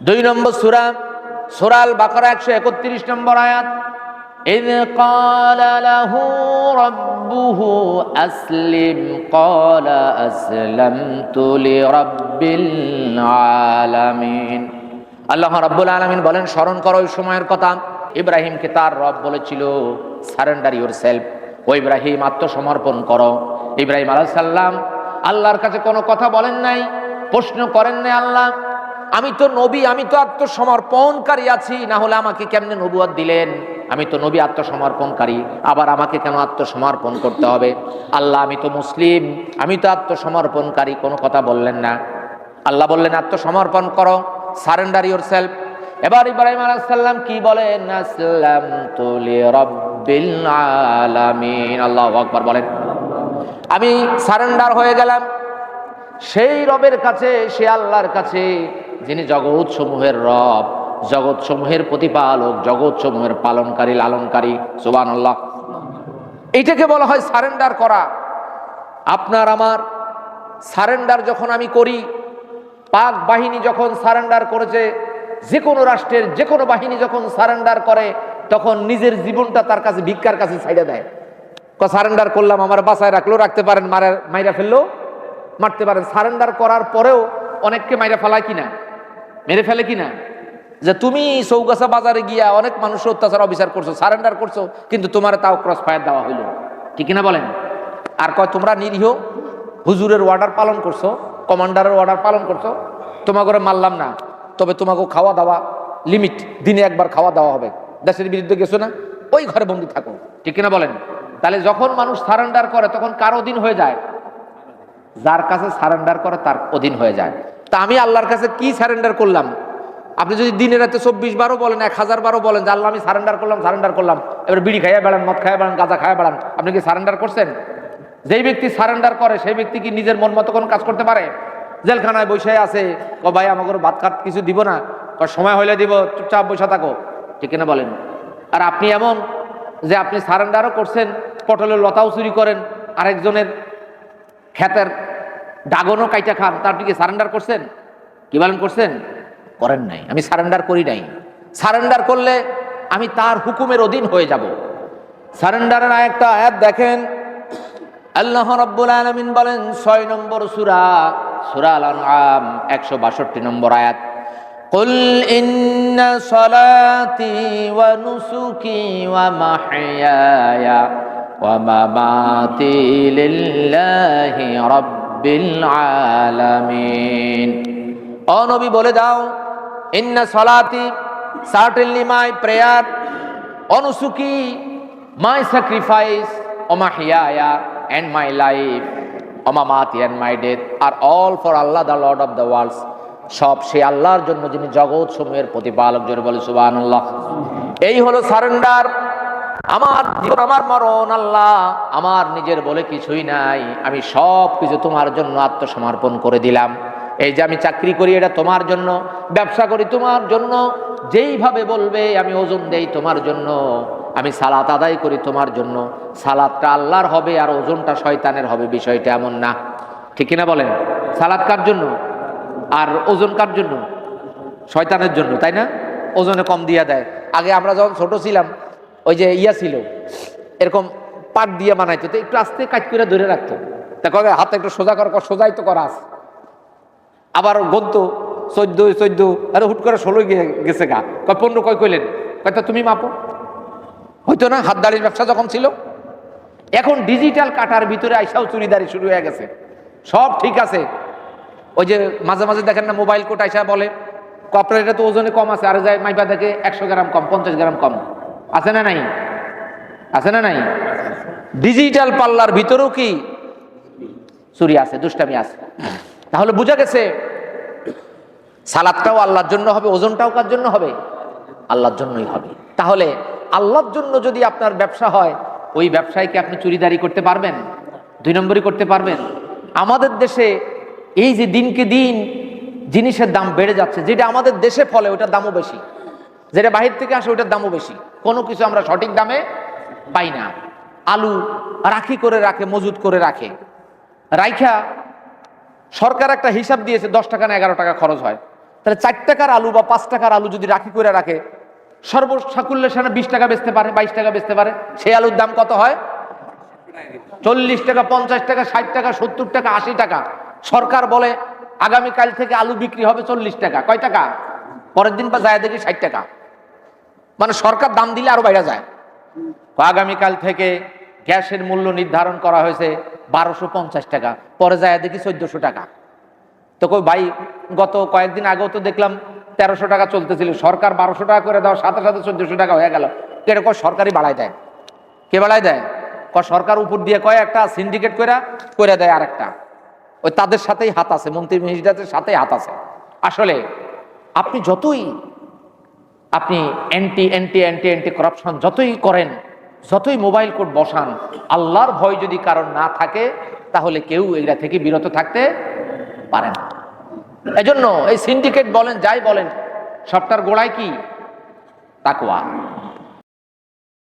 দুই নম্বর সুরা সুরাল বাকরা একশো একত্রিশ নম্বর আয়াত إذ قال له ربه أسلم قال أسلمت لرب العالمين আল্লাহ রাব্বুল আলামিন বলেন স্মরণ করো ওই সময়ের কথা ইব্রাহিমকে তার রব বলেছিল সারেন্ডার ইউর সেলফ ও ইব্রাহিম আত্মসমর্পণ করো ইব্রাহিম আলাইহিস সালাম আল্লাহর কাছে কোনো কথা বলেন নাই প্রশ্ন করেন নাই আল্লাহ আমি তো নবী, আমি তো আত্মসমর্পণকারী আছি, না হলে আমাকে কেমনে নবুয়াদ দিলেন? আমি তো নবী, আত্মসমর্পণকারী, আবার আমাকে কেন আত্মসমর্পণ করতে হবে? আল্লাহ, আমি তো মুসলিম, আমি তো আত্মসমর্পণকারী, কোনো কথা বললেন না। আল্লাহ বললেন, আত্মসমর্পণ করো, সারেন্ডার ইউর সেলফ এবার ইব্রাহিম আলাইসাল্লাম কি বলেন? আলামিন। আল্লাহ আকবার বলেন। আমি সারেন্ডার হয়ে গেলাম। সেই রবের কাছে, সে আল্লাহর কাছে যিনি জগৎ সমূহের রব জগৎ সমূহের প্রতিপালক জগৎ সমূহের পালনকারী, লালনকারী সুবান আল্লাহ এইটাকে বলা হয় সারেন্ডার করা। আপনার আমার সারেন্ডার যখন আমি করি, পাক বাহিনী যখন সারেন্ডার করেছে যে কোনো রাষ্ট্রের যে কোনো বাহিনী যখন সারেন্ডার করে, তখন নিজের জীবনটা তার কাছে ভিক্ষার কাছে ছাইড়ে দেয়। সারেন্ডার করলাম, আমার বাসায় রাখল, রাখতে পারেন, মারা, মাইরা ফেলল? মারতে পারেন। সারেন্ডার করার পরেও অনেককে মাইরা ফেলায় কিনা? মেরে ফেলে কিনা? যে তুমি চৌগাছা বাজারে গিয়া অনেক মানুষ অত্যাচার, অবিচার করছ, সারেন্ডার করছ, কিন্তু তোমার তাও ক্রস ফায়ার দেওয়া হইল। ঠিক কিনা বলেন? আর কয়, তোমরা নিরীহ, হুজুরের অর্ডার পালন করছ কমান্ডারের অর্ডার পালন করছ তোমাকে মারলাম না, তবে তোমাকে খাওয়া দাওয়া লিমিট দিনে একবার খাওয়া দাওয়া হবে। দেশের বিরুদ্ধে গেছো না? ওই ঘরে বন্দি থাকো। ঠিক কিনা বলেন? তাহলে যখন মানুষ সারেন্ডার করে, তখন কার অধীন হয়ে যায়? যার কাছে সারেন্ডার করে, তার অধীন হয়ে যায়। তা আমি আল্লাহর কাছে কি স্যারেন্ডার করলাম? আপনি যদি দিনে রাতে চব্বিশ বারো বলেন, এক হাজার বারো বলেন যে, আল্লাহ, আমি সারেন্ডার করলাম সারেন্ডার করলাম। এবার বিড়ি খাইয়া বেড়ান, মদ খাইয়া বেড়ান, গাঁজা খাইয়া বেড়ান। আপনি কি সারেন্ডার করছেন? যেই ব্যক্তি সারেন্ডার করে, সেই ব্যক্তি কি নিজের মন মতো কোনো কাজ করতে পারে? জেলখানায় বসে আছে ক ভাই আমাকে ভাত খাত, কিছু দিব না। কয়, সময় হইলে দিব, চুপচাপ বসে থাকো। ঠিক না বলেন? আর আপনি এমন যে, আপনি সারেন্ডারও করছেন, পটলের লতাও চুরি করেন, আরেকজনের ক্ষেতের ডাগনও কাইটা খান তার আপনি কি সারেন্ডার করছেন কি বলেন করছেন করেন নাই আমি সারেন্ডার করি নাই সারেন্ডার করলে আমি তার হুকুমের অধীন হয়ে যাব সারেন্ডারের একটা আয়াত দেখেন আল্লাহ রাব্বুল আলামিন বলেন ছয় নম্বর সূরা সূরা আল আনআম 162 নম্বর আয়াত قل إن صلاتي ونسكي ومحياي ومماتي لله رب রব্বিল আলামিন। অনবী বলে দাও, ইন্না সলাতি সার্টেনলি মাই প্রেয়ার, অনুসুকি, মাই স্যাক্রিফাইস ওমা হিয়ায়া অ্যান্ড মাই লাইফ ওমা মাতি, and my death, are all for Allah the lord of the worlds. সব সে আল্লাহর জন্য যিনি জগৎ সমূহের প্রতিপালক, জোর বলে সুবাহ এই হলো সারেন্ডার। আমার জীবন, আমার মরণ, আল্লাহ আমার নিজের বলে কিছুই নাই। আমি সব কিছু তোমার জন্য আত্মসমর্পণ করে দিলাম। এই যে আমি চাকরি করি, এটা তোমার জন্য, ব্যবসা করি তোমার জন্য, যেইভাবে বলবে আমি ওজন দেই তোমার জন্য, আমি সালাত আদায় করি তোমার জন্য। সালাদটা আল্লাহর হবে আর ওজনটা শয়তানের হবে, বিষয়টা এমন না। ঠিক কিনা বলেন? সালাদ কার জন্য? আর ওজন কার জন্য? শয়তানের জন্য, তাই না? ওজনে কম দিয়া দেয়। আগে আমরা যখন ছোট ছিলাম ওই যে ইয়া ছিল, এরকম পাট দিয়ে বানাইতো, তো একটু আস্তে কাজ করে ধরে রাখতো। কবে হাতে একটু সোজা কর সোজাই তো করা আবার গন্ত, চোদ্দ চোদ্দ, আরে হুট করে ষোলো গিয়ে গেছে গা। কয়, পনেরো কয় কইলেন? কয়টা তুমি মাপো। হয়তো না, হাত দাড়ির ব্যবসা যখন ছিল, এখন ডিজিটাল কাটার ভিতরে আইসাও চুরিদারি শুরু হয়ে গেছে। সব ঠিক আছে। ওই যে মাঝে মাঝে দেখেন না, মোবাইল কোট আইসা বলে এটা তো ওজনে কম আছে, আর যায় মাইপা দেখে একশো গ্রাম কম, পঞ্চাশ গ্রাম কম। আছে না নাই? আছে না নাই? ডিজিটাল পাল্লার ভিতরেও কি চুরি আছে, দুষ্টামি আছে? তাহলে বোঝা গেছে সালাদটাও আল্লাহর জন্য হবে, ওজনটাও কার জন্য হবে? আল্লাহর জন্যই হবে। তাহলে আল্লাহর জন্য যদি আপনার ব্যবসা হয়, ওই ব্যবসায় কি আপনি চুরিদারি করতে পারবেন? দুই নম্বরই করতে পারবেন। আমাদের দেশে এই যে দিনকে দিন জিনিসের দাম বেড়ে যাচ্ছে, যেটা আমাদের দেশে ফলে, ওটার দামও বেশি। যেটা বাহির থেকে আসে ওটার দামও বেশি। কোনো কিছু আমরা সঠিক দামে পাই না। আলু রাখি করে রাখে, মজুত করে রাখে। রাইখা সরকার একটা হিসাব দিয়েছে, দশ টাকা না এগারো টাকা খরচ হয়। তাহলে চার টাকার আলু বা পাঁচ টাকার আলু যদি রাখি করে রাখে সর্বসাকুল্যের সামনে বিশ টাকা বেচতে পারে, বাইশ টাকা বেচতে পারে। সেই আলুর দাম কত হয়? চল্লিশ টাকা, পঞ্চাশ টাকা, ষাট টাকা, সত্তর টাকা, আশি টাকা। সরকার বলে, আগামীকাল থেকে আলু বিক্রি হবে চল্লিশ টাকা। কয় টাকা? পরের দিন বা যায় দেখি ষাট টাকা। মানে সরকার দাম দিলে আরও বাইরে যায়। আগামীকাল থেকে গ্যাসের মূল্য নির্ধারণ করা হয়েছে বারোশো পঞ্চাশ টাকা, পরে যায় দেখি চোদ্দশো টাকা। তো কই ভাই, গত কয়েকদিন আগেও তো দেখলাম তেরোশো টাকা চলতেছিল, সরকার বারোশো টাকা করে দেওয়ার সাথে সাথে চোদ্দশো টাকা হয়ে গেল। এরকম সরকারই বাড়ায় দেয়? কে বাড়ায় দেয়? ক সরকার উপর দিয়ে কয় একটা সিন্ডিকেট করে করে দেয় আর একটা ওই তাদের সাথেই হাত আছে, মন্ত্রী মিনিস্টারদের সাথেই হাত আছে। আসলে আপনি যতই আপনি anti anti anti anti corruption যতই করেন, যতই মোবাইল কোড বসান, আল্লাহর ভয় যদি কারণ না থাকে, তাহলে কেউ এগুলা থেকে বিরত থাকতে পারে না। এজন্য এই সিন্ডিকেট বলেন, যাই বলেন, সবটার গোড়ায় কি? তাকুয়া